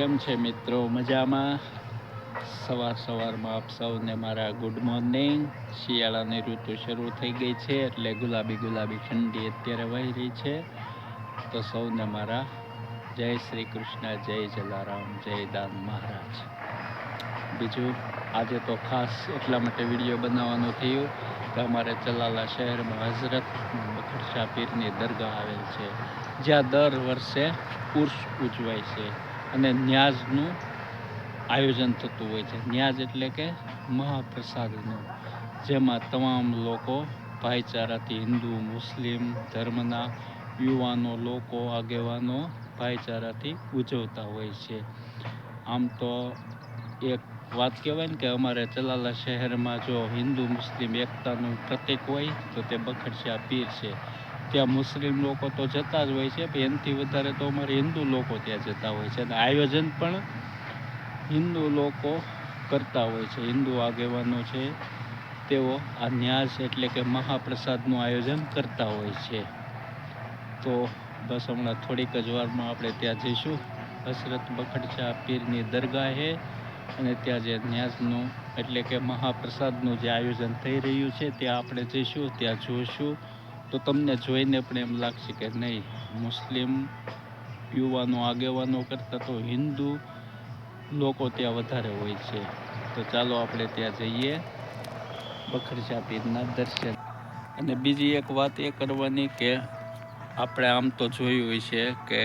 કેમ છે મિત્રો? મજામાં? સવાર સવારમાં આપ સૌને મારા ગુડ મોર્નિંગ શિયાળાની ઋતુ શરૂ થઈ ગઈ છે એટલે ગુલાબી ગુલાબી ઠંડી અત્યારે વહી રહી છે. તો સૌને મારા જય શ્રી કૃષ્ણ, જય જલારામ, જય દાન મહારાજ. બીજું, આજે તો ખાસ એટલા માટે વીડિયો બનાવવાનું થયું કે અમારે ચલાલા શહેરમાં હઝરત બખરશા પીરની દરગાહ આવેલ છે. જ્યાં દર વર્ષે ઉર્સ ઉજવાય છે. અને ન્યાઝનું આયોજન થતું હોય છે. ન્યાઝ એટલે કે મહાપ્રસાદનું, જેમાં તમામ લોકો, ભાઈચારાથી હિન્દુ, મુસ્લિમ, ધર્મના યુવાનો લોકો, આગેવાનો ભાઈચારાથી ઉજવતા હોય છે. આમ તો એક વાત કહેવાય ને કે અમારે ચલાલા શહેરમાં જો હિન્દુ, મુસ્લિમ એકતાનું પ્રતીક હોય, તો તે બખડશા પીર છે. ત્યાં મુસ્લિમ લોકો તો જતા જ હોય છે એનાથી વધારે તો અમારે હિન્દુ લોકો ત્યાં જતા હોય છે. અને આયોજન પણ હિન્દુ લોકો કરતા હોય છે. હિન્દુ આગેવાનો છે તેઓ આ ન્યાસ એટલે કે મહાપ્રસાદનું આયોજન કરતા હોય છે. તો બસ હમણાં થોડીક જ વારમાં આપણે ત્યાં જઈશું. હસરત બખડશા પીરની દરગાહે અને ત્યાં જે ન્યાસનું એટલે કે મહાપ્રસાદનું જે આયોજન થઈ રહ્યું છે, ત્યાં આપણે જઈશું, ત્યાં જોઈશું તો તમને જોઈને પણ એમ લાગશે કે નહીં, મુસ્લિમ યુવાનો, આગેવાનો કરતાં તો હિન્દુ લોકો ત્યાં વધારે હોય છે. તો ચાલો આપણે ત્યાં જઈએ. બખરશા પીરના દર્શન. અને બીજી એક વાત એ કરવાની કે આપણે આમ તો જોયું હોય છે કે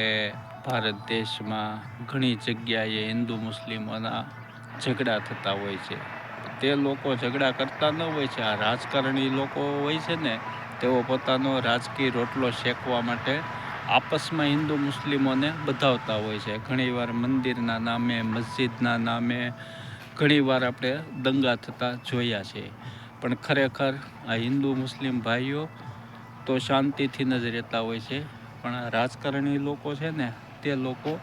ભારત દેશમાં ઘણી જગ્યાએ હિન્દુ મુસ્લિમોના ઝઘડા થતા હોય છે. તે લોકો ઝઘડા કરતા ન હોય છે. આ રાજકારણી લોકો હોય છે ને તેઓ પોતાનો રાજકીય રોટલો શેકવા માટે આપસમાં હિન્દુ મુસ્લિમોને બધાવતા હોય છે. ઘણીવાર મંદિરના નામે, મસ્જિદના નામે ઘણીવાર આપણે દંગા થતા જોયા છે. પણ ખરેખર આ હિન્દુ મુસ્લિમ ભાઈઓ તો શાંતિથી જ રહેતા હોય છે. પણ આ રાજકારણી લોકો છે ને, તે લોકો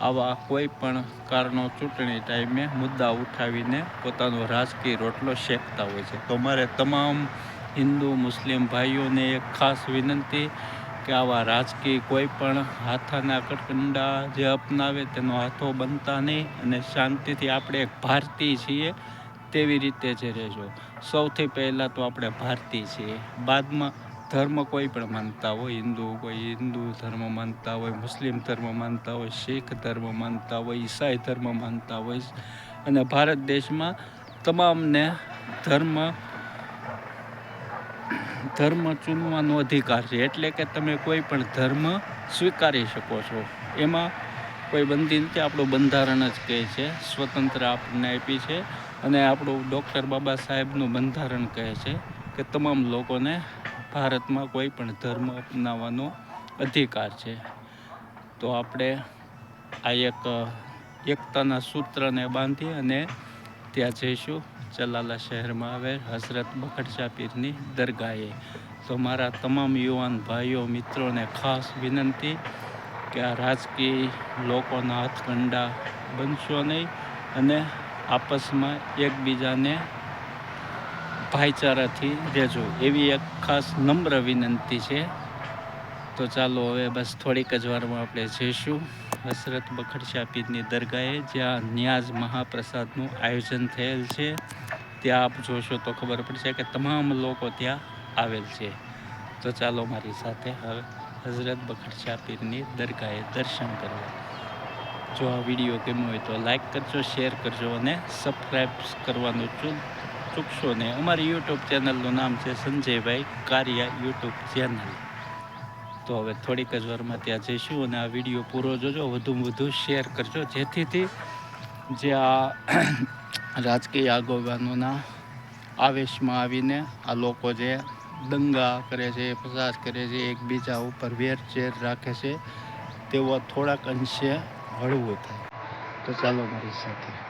આવા કોઈ પણ કારણો ચૂંટણી ટાઈમે મુદ્દા ઉઠાવીને પોતાનો રાજકીય રોટલો શેકતા હોય છે. તો મારે તમામ હિન્દુ મુસ્લિમ ભાઈઓને એક ખાસ વિનંતી કે આવા રાજકીય કોઈ પણ હાથાના કટકંડા જે અપનાવે તેનો હાથો બનતા નહીં અને શાંતિથી આપણે એક ભારતીય છીએ તેવી રીતે જ રહેજો. સૌથી પહેલાં તો આપણે ભારતીય છીએ. બાદમાં ધર્મ કોઈ પણ માનતા હોય, હિન્દુ કોઈ હિન્દુ ધર્મ માનતા હોય, મુસ્લિમ ધર્મ માનતા હોય, શીખ ધર્મ માનતા હોય, ઈસાઈ ધર્મ માનતા હોય અને ભારત દેશમાં તમામને ધર્મ ધર્મ ચૂનવાનો અધિકાર છે. એટલે કે તમે કોઈ પણ ધર્મ સ્વીકારી શકો છો. એમાં કોઈ બંધી નથી, આપણું બંધારણ જ કહે છે. સ્વતંત્ર આપણને આપી છે અને આપણું ડૉક્ટર બાબા સાહેબનું બંધારણ કહે છે કે તમામ લોકોને ભારતમાં કોઈ પણ ધર્મ અપનાવવાનો અધિકાર છે. તો આપણે આ એક, એકતાના સૂત્રને બાંધી અને ત્યાં જઈશું. ચલાલા શહેરમાં આવેલ હઝરત બખડશા પીરની દરગાહે. તો મારા તમામ યુવાન ભાઈઓ, મિત્રોને ખાસ વિનંતી કે આ રાજકીય લોકોના હાથકંડા બનશો નહીં અને આપસમાં એકબીજાને ભાઈચારાથી રહેજો એવી એક ખાસ નમ્ર વિનંતી છે. તો ચાલો હવે બસ થોડીક જ વારમાં આપણે જઈશું. હસરત બખડશા પીરની દરગાહે જ્યાં ન્યાઝ મહાપ્રસાદનું આયોજન થયેલ છે. ત્યાં આપ જોશો તો ખબર પડશે કે તમામ લોકો ત્યાં આવેલ છે. તો ચાલો મારી સાથે હવે હઝરત બખડશા પીરની દરગાહે દર્શન કરવા. જો આ વીડિયો ગમ્યો હોય તો લાઇક કરજો, શેર કરજો અને સબસ્ક્રાઈબ કરવાનું ચૂક ચૂકશો ને અમારી યુટ્યુબ ચેનલનું નામ છે સંજયભાઈ કારિયા યુટ્યુબ ચેનલ. તો હવે થોડીક જ વારમાં ત્યાં જઈશું અને આ વીડિયો પૂરો જોજો, વધુમાં વધુ શેર કરજો. જેથીથી જે આ રાજકીય આગોવાનોના આવેશમાં આવીને આ લોકો જે દંગા કરે છે પ્રસાર કરે છે, એકબીજા ઉપર વેરચેર રાખે છે, તેઓ થોડાક અંશે હળવું થાય. તો ચાલો મારી સાથે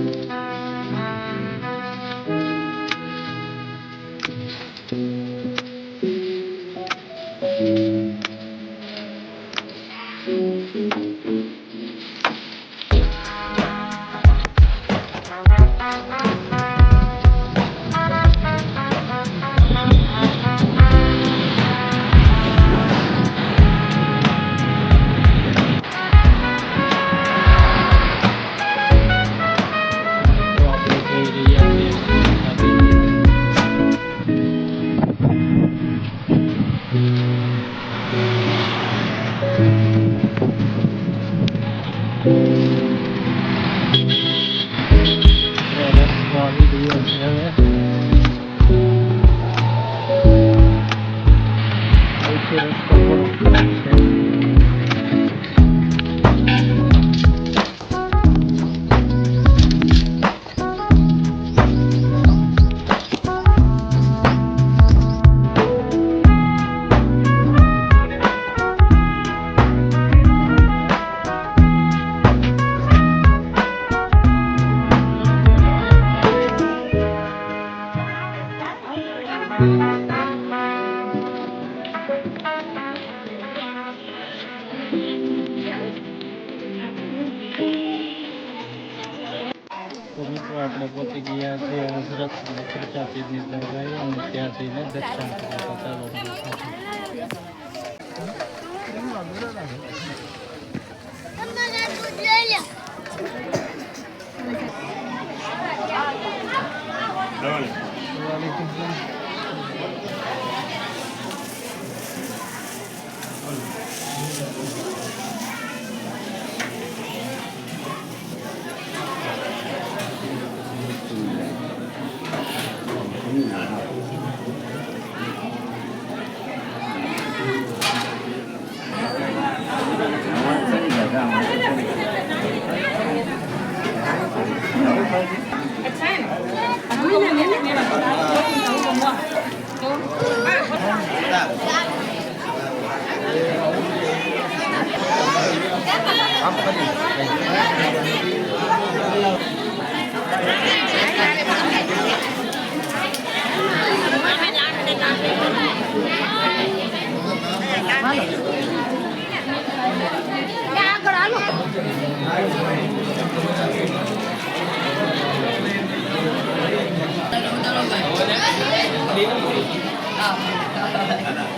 村だね。Yeah.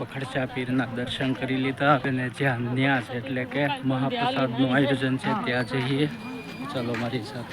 બખડશા પીરના દર્શન કરી લીધા અને જ્યાં ન્યાસ એટલે કે મહાપ્રસાદનું આયોજન છે, ત્યાં જઈએ. ચાલો મારી સાથે.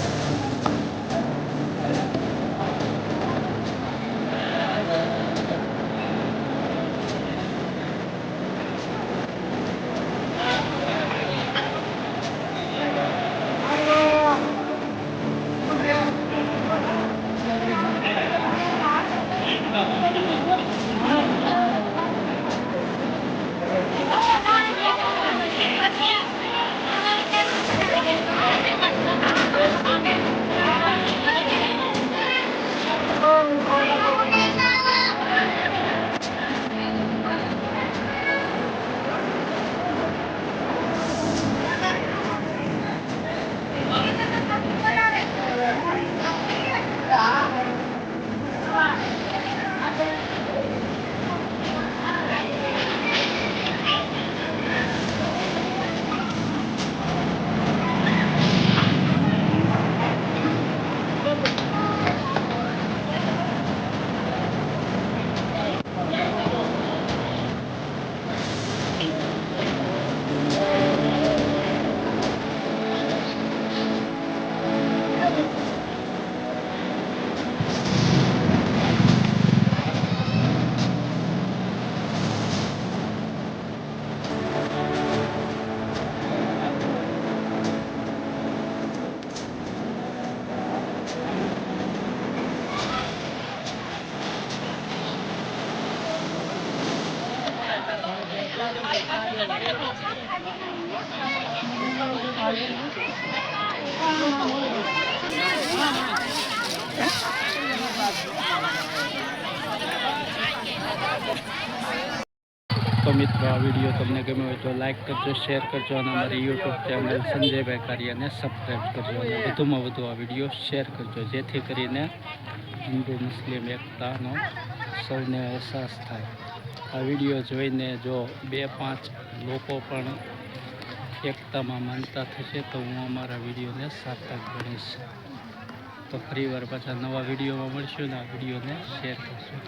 તો મિત્રો, આ વીડિયો તમને ગમ્યો હોય તો લાઇક કરજો શેર કરજો અને અમારી યુટ્યુબ ચેનલ સંજયભાઈ કાર્યને સબસ્ક્રાઈબ કરજો. અને વધુમાં વધુ આ વીડિયો શેર કરજો, જેથી કરીને હિન્દુ, મુસ્લિમ, એકતાનો સૌને અહેસાસ થાય. આ વીડિયો જોઈને જો બે પાંચ લોકો પણ એકતામાં માનતા થશે તો હું અમારા વિડીયોને સાર્થક ગણીશ. તો ફરીવાર પાછા નવા વિડીયોમાં મળશું ને આ વિડીયોને શેર કરશું.